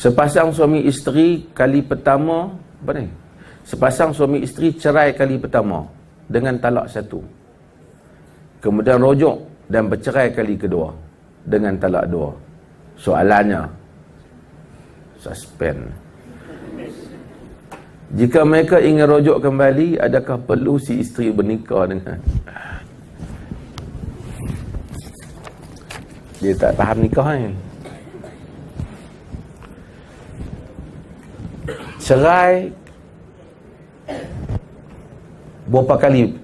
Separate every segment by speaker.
Speaker 1: Sepasang suami isteri kali pertama, apa ni? Sepasang suami isteri cerai kali pertama dengan talak satu. Kemudian rojok dan bercerai kali kedua dengan talak dua. Soalannya, suspend. Jika mereka ingin rojok kembali, adakah perlu si isteri bernikah dengan dia tak faham nikah ni. Cerai berapa kali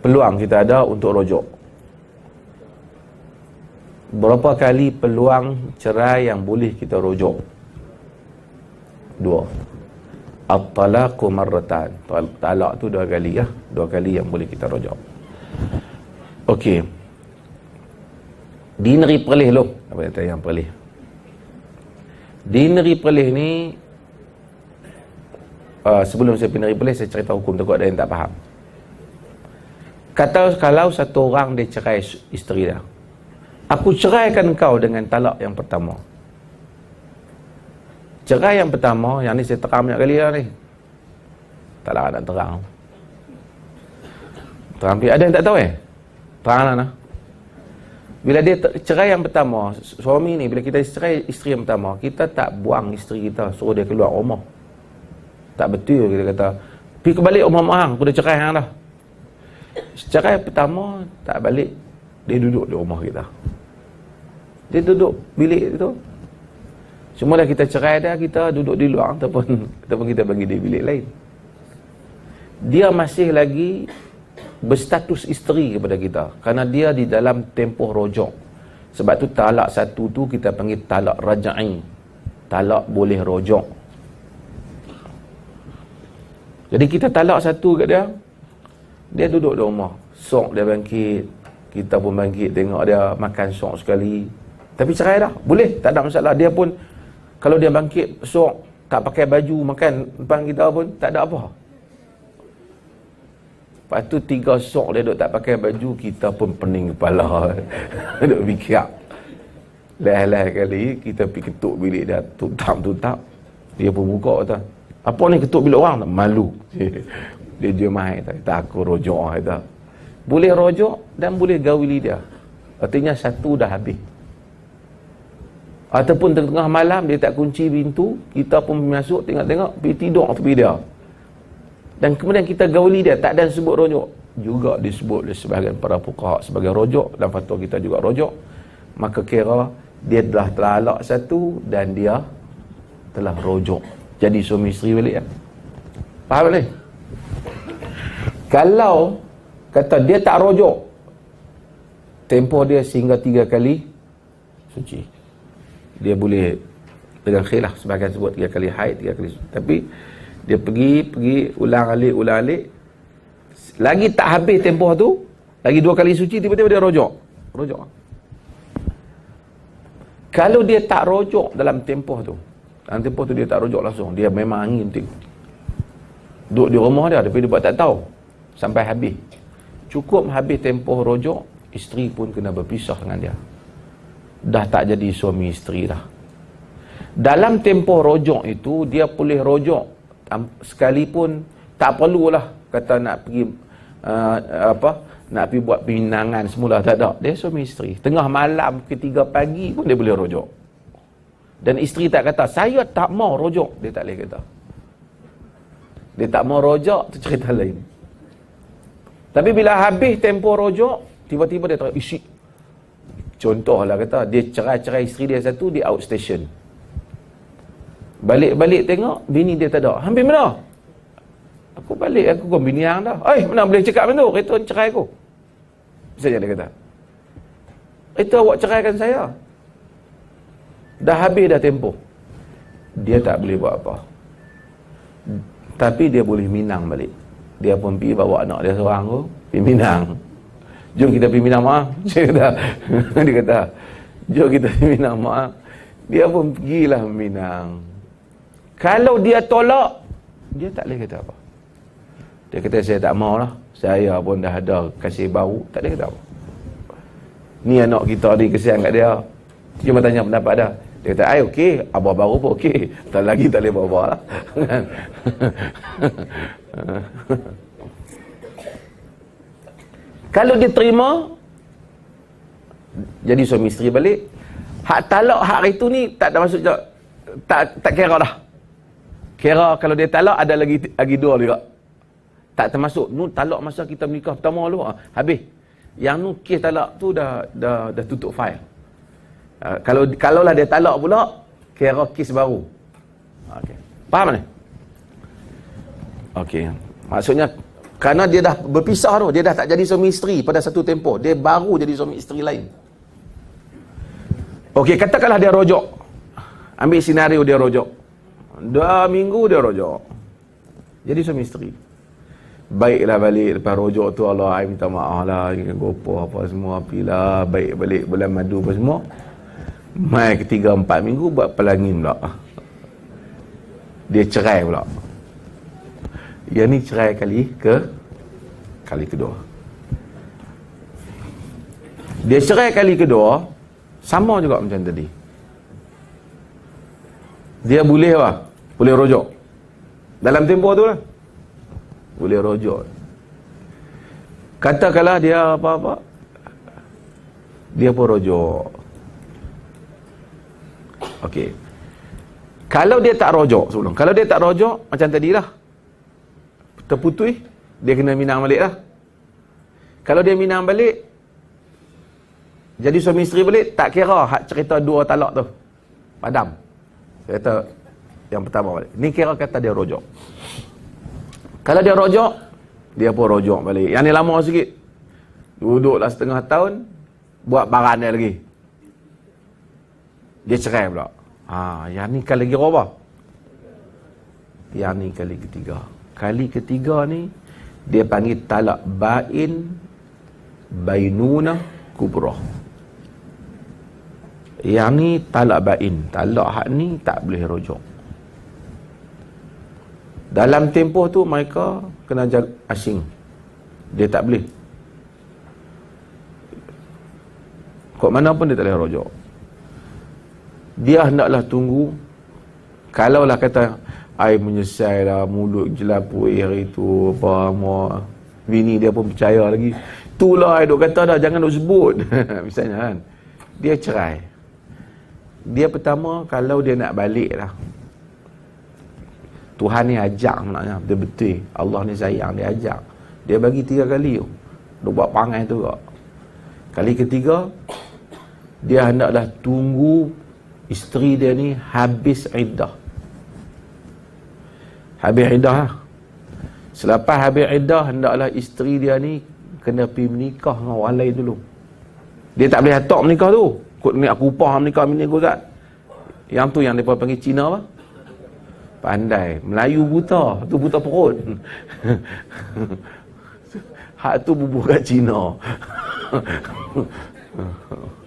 Speaker 1: peluang kita ada untuk rojok? Berapa kali peluang cerai yang boleh kita rojok? Dua. At-talaqu marratan. Talak tu dua kali ya. Dua kali yang boleh kita rojok. Okey. Di negeri Perlis lu. Apa yang Perlis? Di negeri Perlis ni uh, sebelum saya negeri Perlis saya cerita hukum takut ada yang tak faham. Kata kalau satu orang dia cerai isteri dia. Aku ceraikan kau dengan talak yang pertama. Cerai yang pertama, yang ni saya terang banyak kali lah ni. Tak lah nak terang. Terang Ada yang tak tahu eh? Terang lah nah. Bila dia cerai yang pertama, suami ni, bila kita cerai isteri yang pertama, kita tak buang isteri kita, suruh dia keluar rumah. Tak betul kita kata, pergi kebalik rumah mak hang, aku dah cerai hang dah. Cerai pertama, tak balik, dia duduk di rumah kita. Dia duduk bilik tu, Semua dah kita cerai dah, kita duduk di luar ataupun ataupun kita bagi dia bilik lain. Dia masih lagi berstatus isteri kepada kita kerana dia di dalam tempoh rojok. Sebab tu talak satu tu kita panggil talak raja'i. Talak boleh rojok. Jadi kita talak satu kat dia. Dia duduk di rumah. Sok dia bangkit. Kita pun bangkit tengok dia makan sok sekali. Tapi cerai dah. Boleh. Tak ada masalah. Dia pun kalau dia bangkit sok tak pakai baju makan depan kita pun tak ada apa. Lepas tu tiga sok dia duduk tak pakai baju kita pun pening kepala. duduk fikir. Lah-lah kali kita pergi ketuk bilik dia tutup-tutup. Dia pun buka kata. Apa ni ketuk bilik orang? Malu. dia dia main tak. Aku rojok kata. Boleh rojok dan boleh gawili dia. Artinya satu dah habis ataupun tengah malam dia tak kunci pintu kita pun masuk tengok-tengok pergi tidur tepi dia dan kemudian kita gauli dia tak ada sebut rojok juga disebut oleh sebahagian para fuqaha sebagai rojok dan fatwa kita juga rojok maka kira dia telah teralak satu dan dia telah rojok jadi suami isteri balik ya? faham boleh? Kalau kata dia tak rojok tempoh dia sehingga tiga kali suci. Dia boleh dengan khilaf sebagian sebut tiga kali haid tiga kali tapi dia pergi pergi ulang alik ulang alik. Lagi tak habis tempoh tu lagi dua kali suci tiba-tiba dia rojok rojok kalau dia tak rojok dalam tempoh tu tempoh tu dia tak rojok langsung. Dia memang angin tu. Duduk di rumah dia tapi dia buat tak tahu. Sampai habis. Cukup habis tempoh rojok isteri pun kena berpisah dengan dia. Dah tak jadi suami isteri dah. Dalam tempoh rojok itu, dia boleh rojok sekalipun tak perlulah kata nak pergi uh, apa nak pergi buat pinangan semula tak ada. Dia suami isteri. Tengah malam ketiga pagi pun dia boleh rojok dan isteri tak kata saya tak mau rojok dia tak boleh kata dia tak mau rojok tu cerita lain tapi bila habis tempoh rojok tiba-tiba dia tak isi Contohlah kata dia cerai-cerai isteri dia satu dia outstation. Balik-balik tengok bini dia tak ada. Hampir mana? Aku balik aku kau bini hang dah. Eh mana boleh cakap macam tu? Itu cerai aku. Bisa dia kata. Itu awak ceraikan saya. Dah habis dah tempoh. Dia tak boleh buat apa. Tapi dia boleh minang balik. Dia pun pergi bawa anak dia seorang tu, pergi minang. Jom kita pergi minta maaf. Dia kata, dia kata, jom kita pergi minta maaf. Dia pun pergilah minang. Kalau dia tolak, dia tak boleh kata apa. Dia kata, saya tak mau lah. Saya pun dah ada kasih baru. Tak boleh kata apa. Ni anak kita ni kesian kat dia. Cuma tanya pendapat dia. Dia kata, ay okey, abah baru pun okey. Tak lagi tak boleh bawa lah. Kalau dia terima, jadi suami isteri balik, hak talak hari tu ni tak ada maksud tak tak kira dah. Kira kalau dia talak ada lagi lagi dua juga. Tak termasuk. Nu talak masa kita menikah pertama dulu. Ha, habis. Yang nu kes talak tu dah dah dah tutup file. Uh, kalau kalau lah dia talak pula, kira kes baru. Okey. Faham ni? Okey. Maksudnya kerana dia dah berpisah tu, dia dah tak jadi suami isteri pada satu tempoh. Dia baru jadi suami isteri lain. Okey, katakanlah dia rojok. Ambil senario dia rojok. Dua minggu dia rojok. Jadi suami isteri. Baiklah balik lepas rojok tu Allah I minta maaf lah gopoh apa semua apilah baik balik bulan madu apa semua mai ketiga empat minggu buat pelangin pula. Dia cerai pula. Yang ni cerai kali ke kali kedua. Dia cerai kali kedua sama juga macam tadi. Dia boleh apa? Boleh rojok dalam tempoh tu lah. Boleh rojok katakanlah dia apa-apa. Dia pun rojok okey. Kalau dia tak rojok sebelum. Kalau dia tak rojok macam tadi lah terputus dia kena minang balik lah. Kalau dia minang balik jadi suami isteri balik tak kira hak cerita dua talak tu. Padam. Cerita yang pertama balik. Ni kira kata dia rojok. Kalau dia rojok, dia pun rojok balik. Yang ni lama sikit. Duduklah setengah tahun, buat barang dia lagi. Dia cerai pula. Ha, yang ni kali lagi apa? Yang ni kali ketiga. Kali ketiga ni, dia panggil talak bain bainuna kubrah. Yang ni talak bain. Talak hak ni tak boleh rojok. Dalam tempoh tu mereka kena jaga asing. Dia tak boleh. Kok mana pun dia tak boleh rojok. Dia hendaklah tunggu. Kalaulah kata, air menyesal lah, mulut jelapui hari tu, apa, semua. Bini dia pun percaya lagi. Itulah duk kata dah, jangan duk sebut. Misalnya kan. Dia cerai. Dia pertama, kalau dia nak balik lah. Tuhan ni ajak maknanya betul-betul Allah ni sayang dia ajak dia bagi tiga kali dia buat pangai tu kak kali ketiga dia hendaklah tunggu isteri dia ni habis iddah. Habis iddah lah. Selepas habis iddah hendaklah isteri dia ni kena pergi menikah dengan orang lain dulu. Dia tak boleh hatok menikah tu. Kut ni aku upah menikah ni gozat yang tu yang mereka panggil Cina apa? Pandai. Melayu buta. Tu buta perut. Hak tu bubuh kat Cina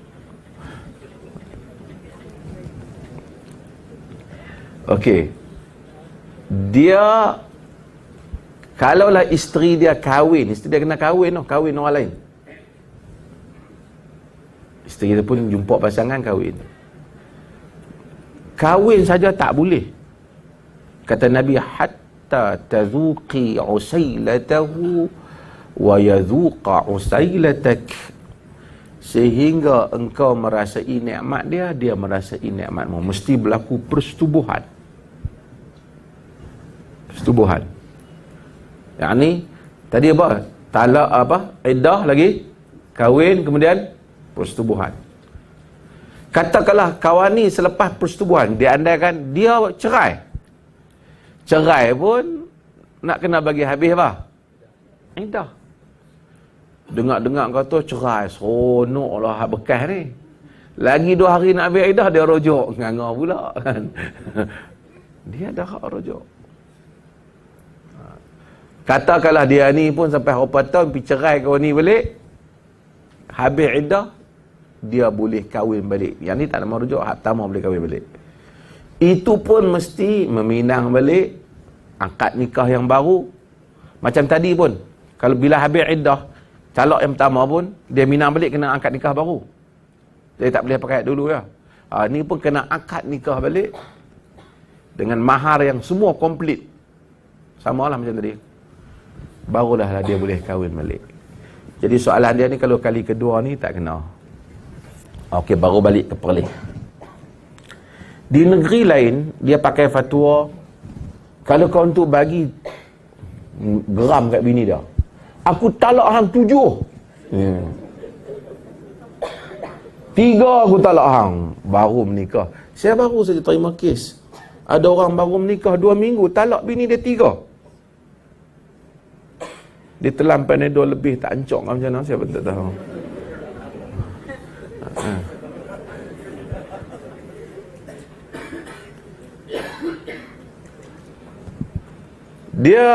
Speaker 1: Okey. Dia kalaulah isteri dia kahwin, isteri dia kena kahwin noh, kahwin orang lain. Isteri dia pun jumpa pasangan kahwin. Kahwin saja tak boleh. Kata Nabi hatta tazuqi usailatahu wa yadhuqa usailatak sehingga engkau merasai nikmat dia dia merasai nikmatmu mesti berlaku persetubuhan persetubuhan yang ni tadi apa talak apa iddah lagi kahwin kemudian persetubuhan katakanlah kawan ni selepas persetubuhan dia andaikan dia cerai cerai pun nak kena bagi habis apa? Indah. Dengar-dengar kata cerai, seronok lah hak bekas ni. Lagi dua hari nak habis Aidah, dia rojok. Nganga pula kan. dia dah hak rojok. Katakanlah dia ni pun sampai berapa tahun pergi cerai kau ni balik. Habis Aidah, dia boleh kahwin balik. Yang ni tak nama rujuk, hak pertama boleh kahwin balik. Itu pun mesti meminang balik angkat nikah yang baru. Macam tadi pun kalau bila habis iddah calak yang pertama pun dia minang balik kena angkat nikah baru. Dia tak boleh pakai dulu ya. Ha, ni pun kena akad nikah balik dengan mahar yang semua komplit. Sama lah macam tadi barulah lah dia boleh kahwin balik jadi soalan dia ni kalau kali kedua ni tak kena Okey, baru balik ke Perlis. Di negeri lain, dia pakai fatwa kalau kau untuk bagi geram kat bini dia. Aku talak hang tujuh. Hmm. Tiga aku talak hang. Baru menikah. Saya baru saja terima kes. Ada orang baru menikah dua minggu, talak bini dia tiga. Dia telan panadol lebih tak ancok macam mana, pun tak tahu. Dia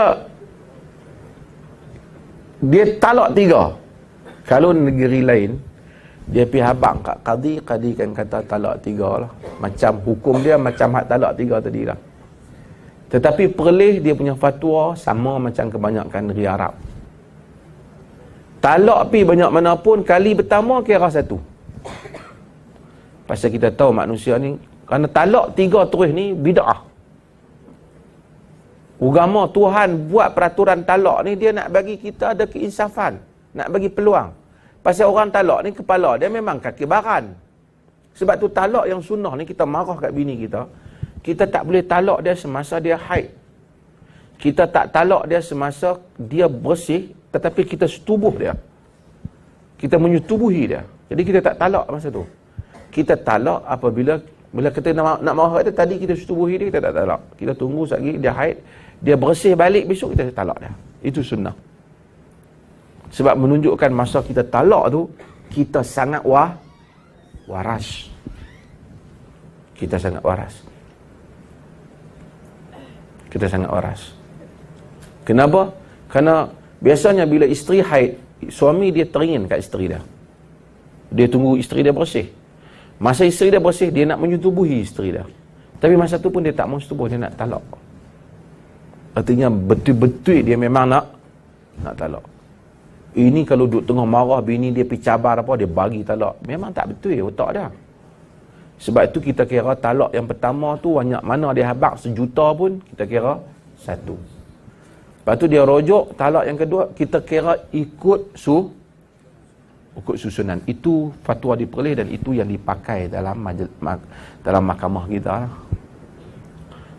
Speaker 1: dia talak tiga. Kalau negeri lain dia pergi habang kat qadi, qadi kan kata talak tiga lah. Macam hukum dia macam hak talak tiga tadi lah. Tetapi perlih dia punya fatwa sama macam kebanyakan negeri Arab. Talak pi banyak mana pun kali pertama kira satu. Pasal kita tahu manusia ni kerana talak tiga terus ni bid'ah. Ugama Tuhan buat peraturan talak ni dia nak bagi kita ada keinsafan, nak bagi peluang. Pasal orang talak ni kepala dia memang kaki baran. Sebab tu talak yang sunnah ni kita marah kat bini kita. Kita tak boleh talak dia semasa dia haid. Kita tak talak dia semasa dia bersih tetapi kita setubuh dia. Kita menyetubuhi dia. Jadi kita tak talak masa tu. Kita talak apabila bila kita nak, nak marah dia tadi kita setubuhi dia kita tak talak. Kita tunggu sekejap dia haid dia bersih balik besok kita talak dia itu sunnah sebab menunjukkan masa kita talak tu kita sangat wah waras kita sangat waras kita sangat waras kenapa? kerana biasanya bila isteri haid suami dia teringin kat isteri dia dia tunggu isteri dia bersih masa isteri dia bersih dia nak menyetubuhi isteri dia tapi masa tu pun dia tak mau setubuh dia nak talak Artinya betul-betul dia memang nak nak talak. Ini kalau duduk tengah marah bini dia pergi cabar apa dia bagi talak. Memang tak betul otak dia. Sebab itu kita kira talak yang pertama tu banyak mana dia habak sejuta pun kita kira satu. Lepas tu dia rojok talak yang kedua kita kira ikut su ikut susunan. Itu fatwa diperoleh dan itu yang dipakai dalam majel, dalam mahkamah kita.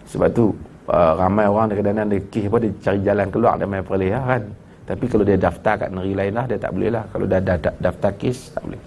Speaker 1: Sebab tu uh, ramai orang kadang-kadang dia kih pun dia cari jalan keluar dia main perlih kan tapi kalau dia daftar kat negeri lain lah dia tak boleh lah kalau dah, dah, dah daftar kes tak boleh